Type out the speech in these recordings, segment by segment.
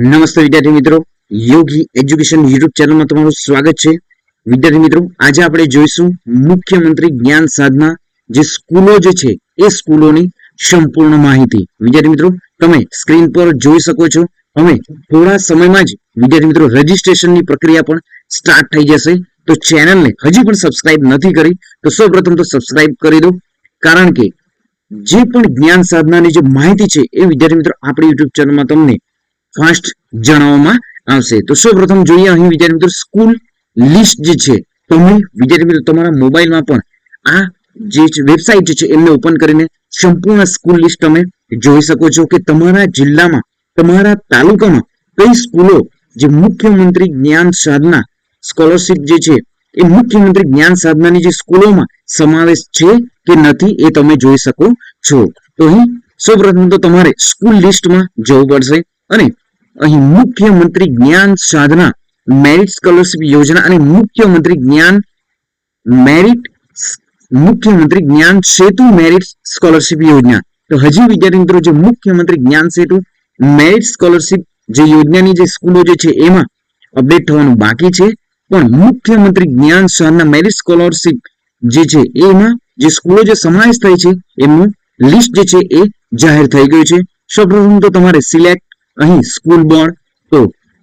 નમસ્તે વિદ્યાર્થી મિત્રો. યોગી એજ્યુકેશન યુટ્યુબ ચેનલમાં તમારું સ્વાગત છે. વિદ્યાર્થી મિત્રો, આજે આપણે જોઈશું મુખ્યમંત્રી જ્ઞાન સાધના જે સ્કૂલો જે છે, એ સ્કૂલોની સંપૂર્ણ માહિતી. વિદ્યાર્થી મિત્રો, તમે સ્ક્રીન પર જોઈ શકો છો. હવે થોડા સમયમાં જ વિદ્યાર્થી મિત્રો, રજીસ્ટ્રેશનની પ્રક્રિયા પણ સ્ટાર્ટ થઈ જશે. તો ચેનલને હજી પણ સબસ્ક્રાઇબ નથી કરી, તો સૌપ્રથમ તો સબસ્ક્રાઇબ કરી દો. કારણ કે જે પણ જ્ઞાન સાધનાની જે માહિતી છે, એ વિદ્યાર્થી મિત્રો, આપણી યુટ્યુબ ચેનલમાં તમને ફાસ્ટ જણાવવામાં આવશે. તો સૌપ્રથમ જોઈએ અહીં વિદ્યાર્થી મિત્રો સ્કૂલ લિસ્ટ જે છે તમે વિદ્યાર્થી મિત્રો તમારા મોબાઈલમાં પણ આ જે વેબસાઇટ છે, એમને ઓપન કરીને સંપૂર્ણ સ્કૂલ લિસ્ટ તમે જોઈ શકો છો કે તમારા જિલ્લામાં, તમારા તાલુકામાં કઈ સ્કૂલો જે મુખ્યમંત્રી જ્ઞાન સાધના સ્કોલરશિપ જે છે, એ મુખ્યમંત્રી જ્ઞાન સાધનાની જે સ્કૂલોમાં સમાવેશ છે કે નથી એ તમે જોઈ શકો છો. તો અહીં સૌપ્રથમ તો તમારે સ્કૂલ લિસ્ટમાં જવું પડશે અને અહીં મુખ્યમંત્રી જ્ઞાન સાધના મેરિટ સ્કોલરશિપ યોજના અને મુખ્યમંત્રી જ્ઞાન મેરિટ મુખ્યમંત્રી જ્ઞાન સેતુ મેરિટ સ્કોલરશિપ યોજના. તો હજી વિદ્યાર્થી મિત્રો, જે મુખ્યમંત્રી જ્ઞાન સેતુ મેરિટ સ્કોલરશિપ જે યોજનાની જે સ્કૂલો જે છે, એમાં અપડેટ થવાનું બાકી છે. પણ મુખ્યમંત્રી જ્ઞાન સાધના મેરિટ સ્કોલરશિપ જે છે, એમાં જે સ્કૂલો જે સમાવેશ થઈ છે, એમનું લિસ્ટ જે છે, એ જાહેર થઈ ગયું છે. સૌપ્રથમ તો તમારે સિલેક્ટ અહીં સ્કૂલ બોર્ડ, તો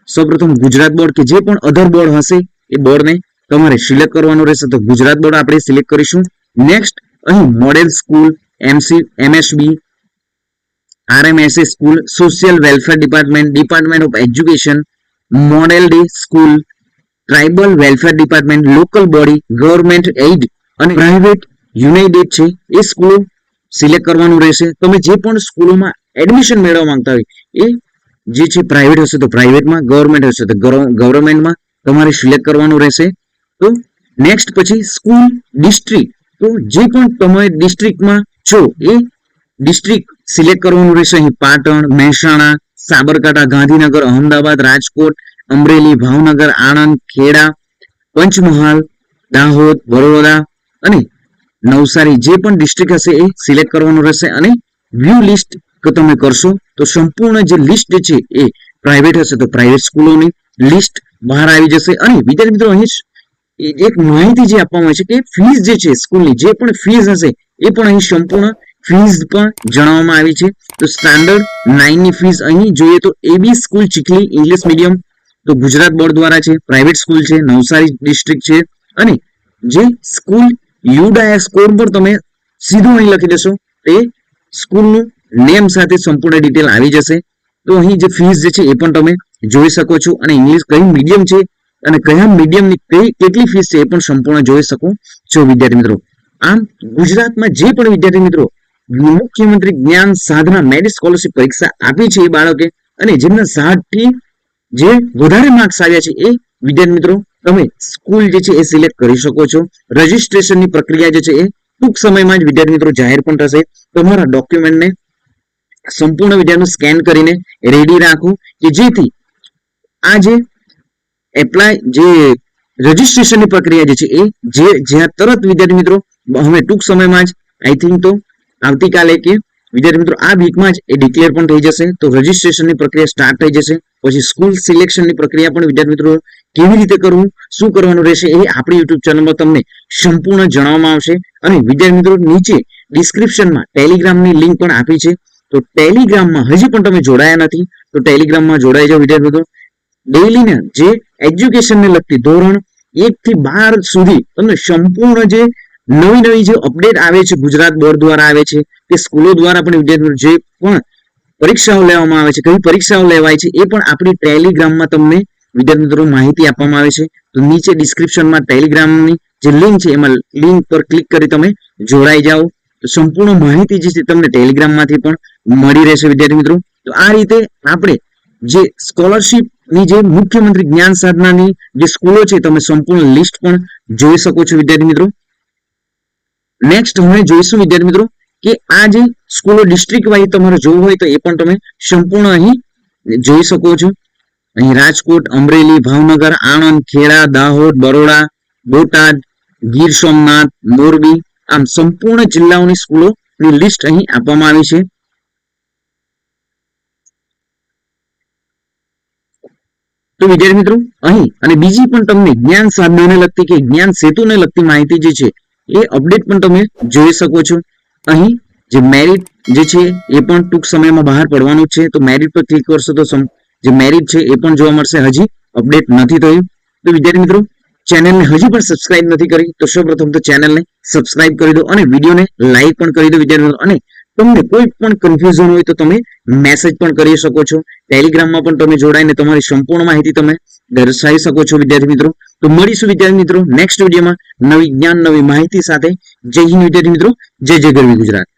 સૌપ્રથમ ગુજરાત બોર્ડ કે જે પણ અધર બોર્ડ હશે, એ બોર્ડને તમારે સિલેક્ટ કરવાનું રહેશે. તો ગુજરાત બોર્ડ આપણે સિલેક્ટ કરીશું. નેક્સ્ટ અહીં model school MC MSB RMSA school social welfare department department of education model day school tribal welfare department local body government aid અને પ્રાઇવેટ યુનાઇટેડ છે, એ સ્કૂલો સિલેક્ટ કરવાનું રહેશે. તમે જે પણ સ્કૂલોમાં એડમિશન મેળવવા માંગતા હોય, એ જે છે પ્રાઇવેટ હશે તો પ્રાઇવેટમાં ગવર્મેન્ટ હશે તો ગવર્મેન્ટમાં તમારે સિલેક્ટ કરવાનું રહેશે. તો નેક્સ્ટ પછી સ્કૂલ ડિસ્ટ્રિક્ટ તો જે પણ તમે ડિસ્ટ્રિક્ટમાં છો એ ડિસ્ટ્રિક્ટ સિલેક્ટ કરવાનું રહેશે. અહીં પાટણ, મહેસાણા, સાબરકાંઠા, ગાંધીનગર અમદાવાદ રાજકોટ, અમરેલી, ભાવનગર, આણંદ, ખેડા, પંચમહાલ, દાહોદ, વડોદરા અને નવસારી જે પણ ડિસ્ટ્રિક્ટ હશે એ સિલેક્ટ કરવાનું રહેશે. અને વ્યૂ લિસ્ટ કે તમે કરશો, તો સંપૂર્ણ જે લિસ્ટ છે એ પ્રાઇવેટ હશે, તો પ્રાઇવેટ સ્કૂલોની લિસ્ટ બહાર આવી જશે. અને વિદ્યાર્થી મિત્રો, અહીં એક માહિતી જે આપવામાં આવે છે કે ફીસ જે છે સ્કૂલની, જે પણ ફીસ હશે, એ પણ અહીં સંપૂર્ણ ફીસ પણ જણાવવામાં આવી છે. તો સ્ટાન્ડર્ડ નાઇનની ફીસ અહીં જોઈએ તો AB school Chikhli English medium તો ગુજરાત બોર્ડ દ્વારા છે પ્રાઇવેટ સ્કૂલ છે, નવસારી ડિસ્ટ્રિક્ટ છે. અને જે સ્કૂલ યુડાયા સ્કોર પર તમે સીધું અહીં લખી દેશો, એ સ્કૂલનું નેમ સાથે સંપૂર્ણ ડિટેલ આવી જશે. તો અહીં જે ફીસ જે છે એ પણ તમે જોઈ શકો છો અને ઇંગ્લિશ કયું મીડિયમ છે અને કયા મીડિયમની કઈ કેટલી ફીસ છે એ પણ સંપૂર્ણ જોઈ શકો છો વિદ્યાર્થી મિત્રો. આમ ગુજરાતમાં જે પણ વિદ્યાર્થી મિત્રો મુખ્યમંત્રી જ્ઞાન સાધના મેરિટ સ્કોલરશિપ પરીક્ષા આપી છે એ બાળકે અને જેમના સાઠથી જે વધારે માર્ક્સ આવ્યા છે એ વિદ્યાર્થી મિત્રો તમે સ્કૂલ જે છે એ સિલેક્ટ કરી શકો છો. રજીસ્ટ્રેશનની પ્રક્રિયા જે છે એ ટૂંક સમયમાં જ વિદ્યાર્થી મિત્રો જાહેર પણ થશે. તમારા ડોક્યુમેન્ટને સંપૂર્ણ વિડીયોનું સ્કેન કરીને રેડી રાખો કે જેથી આ જે એપ્લાય જે રજીસ્ટ્રેશનની પ્રક્રિયા જે છે એ જે જ્યાં તરત વિદ્યાર્થી મિત્રો હવે ટૂંક સમયમાં જ આઈ થિંક તો આવતીકાલે કે વિદ્યાર્થી મિત્રો આ વીકમાં જ એ ડિક્લેર પણ થઈ જશે. તો રજીસ્ટ્રેશનની પ્રક્રિયા સ્ટાર્ટ થઈ જશે. પછી સ્કૂલ સિલેક્શનની પ્રક્રિયા પણ વિદ્યાર્થી મિત્રો કેવી રીતે કરવું, શું કરવાનું રહેશે એ આપણી યુટ્યુબ ચેનલમાં તમને સંપૂર્ણ જણાવવામાં આવશે. અને વિદ્યાર્થી મિત્રો નીચે ડિસ્ક્રિપ્શનમાં ટેલિગ્રામની લિંક પણ આપી છે. તો ટેલિગ્રામમાં હજી પણ તમે જોડાયા નથી, તો ટેલિગ્રામમાં જોડાઈ જાઓ વિદ્યાર્થી મિત્રો. ડેઈલીના જે એજ્યુકેશનને લગતી ધોરણ એક થી બાર સુધી તમને સંપૂર્ણ જે નવી નવી જે અપડેટ આવે છે, ગુજરાત બોર્ડ દ્વારા આવે છે, કે સ્કૂલો દ્વારા પણ વિદ્યાર્થીઓ જે પણ પરીક્ષાઓ લેવામાં આવે છે, કઈ પરીક્ષાઓ લેવાય છે, એ પણ આપણી ટેલિગ્રામમાં તમને વિદ્યાર્થી મિત્રો માહિતી આપવામાં આવે છે. તો નીચે ડિસ્ક્રિપ્શનમાં ટેલિગ્રામની જે લિંક છે, એમાં લિંક પર ક્લિક કરી તમે જોડાઈ જાઓ. સંપૂર્ણ માહિતી જે છે તમને ટેલિગ્રામમાંથી પણ મળી રહેશે, વિદ્યાર્થી મિત્રો. તો આ રીતે આપણે જે સ્કોલરશિપની જે મુખ્યમંત્રી જ્ઞાન સાધનાની જે સ્કૂલો છે, તમે સંપૂર્ણ લિસ્ટ પણ જોઈ શકો છો, વિદ્યાર્થી મિત્રો. નેક્સ્ટ હવે જોઈશું, વિદ્યાર્થી મિત્રો, કે આ જે સ્કૂલો ડિસ્ટ્રિક્ટ વાઇઝ તમારે જોવું હોય તો એ પણ તમે સંપૂર્ણ અહીં જોઈ શકો છો. અહીં રાજકોટ, અમરેલી, ભાવનગર, આણંદ, ખેડા, દાહોદ, બરોડા, બોટાદ, ગીર સોમનાથ, મોરબી આમ સંપૂર્ણ જિલ્લાઓની સ્કૂલોની લિસ્ટ અહીં આપવામાં આવી છે. તો વિદ્યાર્થી મિત્રો, અહીં અને બીજી પણ તમને જ્ઞાન સાધનોને લગતી કે જ્ઞાન સેતુને લગતી માહિતી જે છે, એ અપડેટ પણ તમે જોઈ શકો છો. અહીં જે મેરિટ જે છે, એ પણ ટૂંક સમયમાં બહાર પડવાનું છે. તો મેરિટ પર ક્લિક કરશો તો જે મેરિટ છે, એ પણ જોવા મળશે. હજી અપડેટ નથી થયું. તો વિદ્યાર્થી મિત્રો, ચેનલને હજી પણ સબસ્ક્રાઇબ નથી કરી, તો સૌપ્રથમ તો ચેનલને સબસ્ક્રાઇબ કરી દો અને વિડીયોને લાઈક પણ કરી દો વિદ્યાર્થી મિત્રો અને તમને કોઈ પણ કન્ફ્યુઝન હોય તો તમે મેસેજ પણ કરી શકો છો. ટેલિગ્રામમાં પણ તમે જોડાઈને તમારી સંપૂર્ણ માહિતી તમે દર્શાવી શકો છો, વિદ્યાર્થી મિત્રો. તો મળીશું, વિદ્યાર્થી મિત્રો નેક્સ્ટ વિડીયોમાં નવી જ્ઞાન, નવી માહિતી સાથે. જય હિન્દ, વિદ્યાર્થી મિત્રો. જય જય ગરવી ગુજરાત.